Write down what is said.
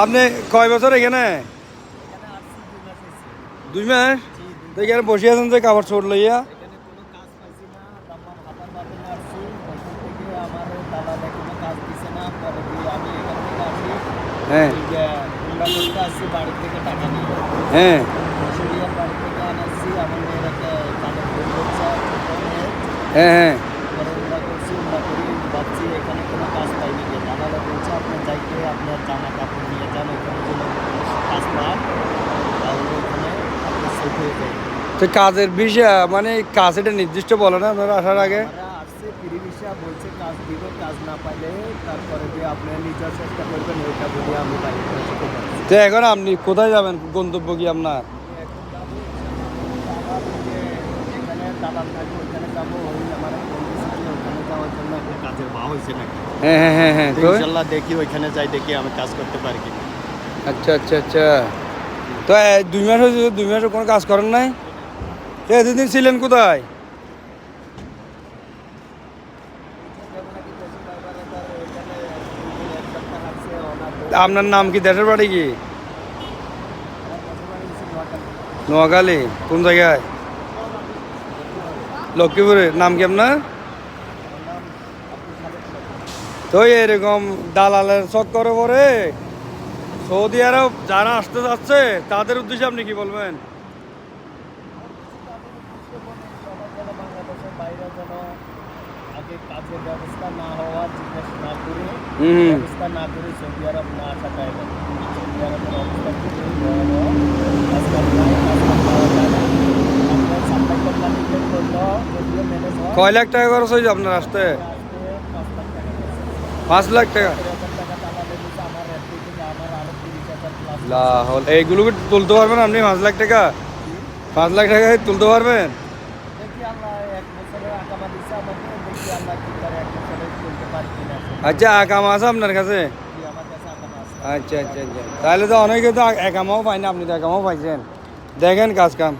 আপনি কয় বছর এখানে? দুই মাস? এখানে বসে আছেন যে কাপড় চোট লইয়া? হ্যাঁ। হ্যাঁ। ছোট হ্যাঁ। হ্যাঁ নিয়ে যান ওখানে কোনো কাজ পান তাহলে ওখানে আপনার সেট হয়ে যায় তো কাজের বিষয় মানে কাজ এটা নির্দিষ্ট বলে না আপনারা আসার আগে। ভিসা বলছে কাজ দিবে কাজ না পাইলে তারপরে নিজের চেষ্টা করবেন ওইটা বলে আমি তো এখন আপনি কোথায় যাবেন? গন্তব্য কি আপনার? হ্যাঁ হ্যাঁ হ্যাঁ দেখি ওইখানে যাই দেখি আমি কাজ করতে পারি আচ্ছা আচ্ছা আচ্ছা। তো দুই মাস হয়েছে দুই মাসে কোনো কাজ করেন নাই? এতদিন ছিলেন কোথায়? আপনার নাম কি? দেশের বাড়ি কি? নোয়াখালী। কোন জায়গায়? লক্ষ্মীপুরে। নাম কি আপনার? তো এরকম দালালের চক্করে পরে সৌদি আরব যারা আসতে যাচ্ছে, তাদের উদ্দেশ্যে আপনি কি বলবেন? কাজের ব্যবস্থা না হওয়ার জিজ্ঞাসা না করে ব্যবস্থা না করে সৌদি আরব না আসাটাই ভালো। সৌদি আরবের অবস্থা খুবই ভয়াবহ। আজকাল নাই আজকাল পাওয়া যায় না আপনার সাপ্লাই কোম্পানি বের করল যদিও ম্যানেজ হয়। কয় লাখ টাকা খরচ হয়েছে আপনার আসতে? পাঁচ লাখ টাকা আমার আমার এইগুলো তুলতে পারবেন আপনি পাঁচ লাখ টাকা? পাঁচ লাখ টাকা তুলতে পারবেন? দেখি আল্লাহ আচ্ছা আকাম আছে আপনার কাছে কি আমার কাছে আকামা আছে আচ্ছা আচ্ছা আচ্ছা তাহলে তো অনেকে তো একামাও পায় না আপনি তো একামাও পাইছেন দেখেন কাজ কাম